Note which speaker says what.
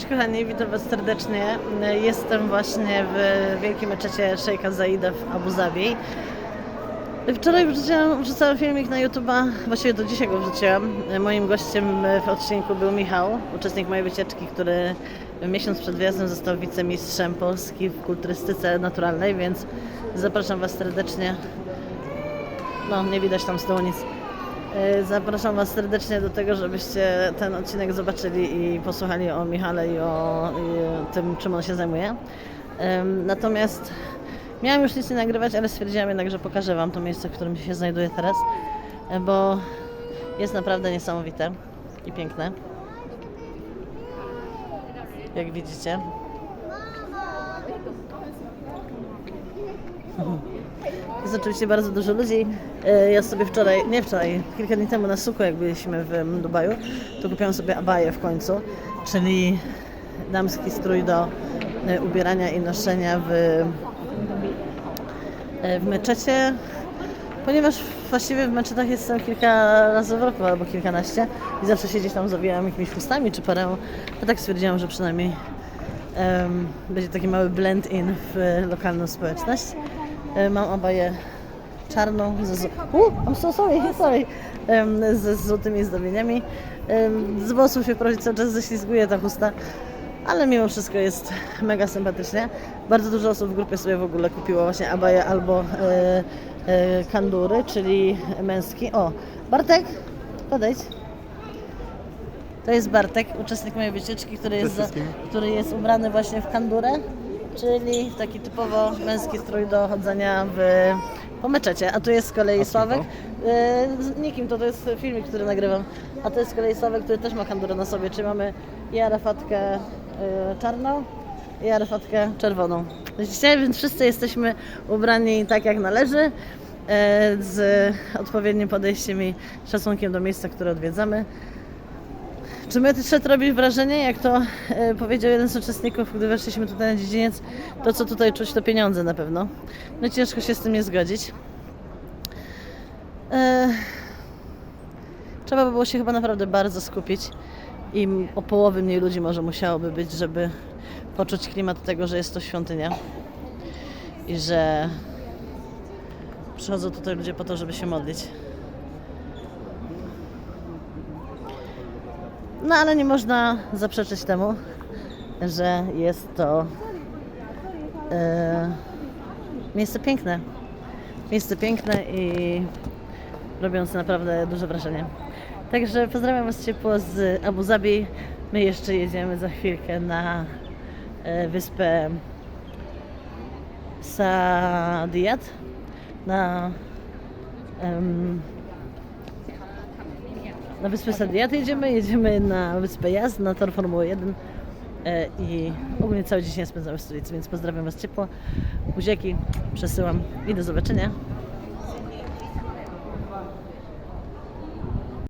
Speaker 1: Cześć kochani, witam Was serdecznie. Jestem właśnie w wielkim meczecie Szejka Zaida w Abu Zabi. Wczoraj wrzuciłam, wrzucałam filmik na YouTube'a, właściwie do dzisiaj go wrzuciłam. Moim gościem w odcinku był Michał, uczestnik mojej wycieczki, który miesiąc przed wyjazdem został wicemistrzem Polski w kulturystyce naturalnej, więc zapraszam Was serdecznie. No, nie widać tam z nic. E, Zapraszam Was serdecznie do tego, żebyście ten odcinek zobaczyli i posłuchali o Michale i o, i o tym, czym on się zajmuje. Natomiast miałam już nic nie nagrywać, ale stwierdziłam jednak, że pokażę Wam to miejsce, w którym się znajduję teraz, e, bo jest naprawdę niesamowite i piękne. Jak widzicie. Jest oczywiście bardzo dużo ludzi. E, Ja sobie wczoraj, nie wczoraj, kilka dni temu na suku, jak byliśmy w Dubaju, to kupiłam sobie abaję w końcu, czyli damski strój do e, ubierania i noszenia w, e, w meczecie, ponieważ właściwie w meczetach jestem kilka razy w roku albo kilkanaście i zawsze się gdzieś tam zawijałam jakimiś chustami czy parę, a tak stwierdziłam, że przynajmniej em, będzie taki mały blend in w lokalną społeczność. E, Mam obaję czarną ze z... Uh, I'm so sorry, sorry. Em, ze złotymi zdobieniami. Z włosów się wprowadzić cały czas ześlizguje ta chusta, ale mimo wszystko jest mega sympatycznie. Bardzo dużo osób w grupie sobie w ogóle kupiło właśnie abaję albo e, e, kandury, czyli męski. O, Bartek, podejdź. To jest Bartek, uczestnik mojej wycieczki, który jest, za, który jest ubrany właśnie w kandurę, czyli taki typowo męski strój do chodzenia w, po meczecie. A tu jest z kolei Sławek. E, z nikim, to, to jest filmik, który nagrywam. A to jest z kolei Sławek, który też ma kandurę na sobie, czyli mamy i arafatkę e, czarną i arafatkę czerwoną. Widzicie, więc wszyscy jesteśmy ubrani tak jak należy e, z odpowiednim podejściem i szacunkiem do miejsca, które odwiedzamy. Czy Metrszet robi wrażenie, jak to e, powiedział jeden z uczestników, gdy weszliśmy tutaj na dziedziniec, to co tutaj czuć to pieniądze na pewno. No ciężko się z tym nie zgodzić. E, trzeba by było się chyba naprawdę bardzo skupić i o połowy mniej ludzi może musiałoby być, żeby poczuć klimat tego, że jest to świątynia i że przychodzą tutaj ludzie po to, żeby się modlić. No ale nie można zaprzeczyć temu, że jest to e, miejsce piękne. Miejsce piękne i robiące naprawdę duże wrażenie. Także pozdrawiam Was ciepło z Abu Zabi. My jeszcze jedziemy za chwilkę na e, wyspę Saadiyat, na na wyspę Sadiat jedziemy, jedziemy na wyspę Jazd, na tor Formuły 1 e, i ogólnie cały dzień spędzamy w stolicy, więc pozdrawiam Was ciepło, buziaki przesyłam i do zobaczenia.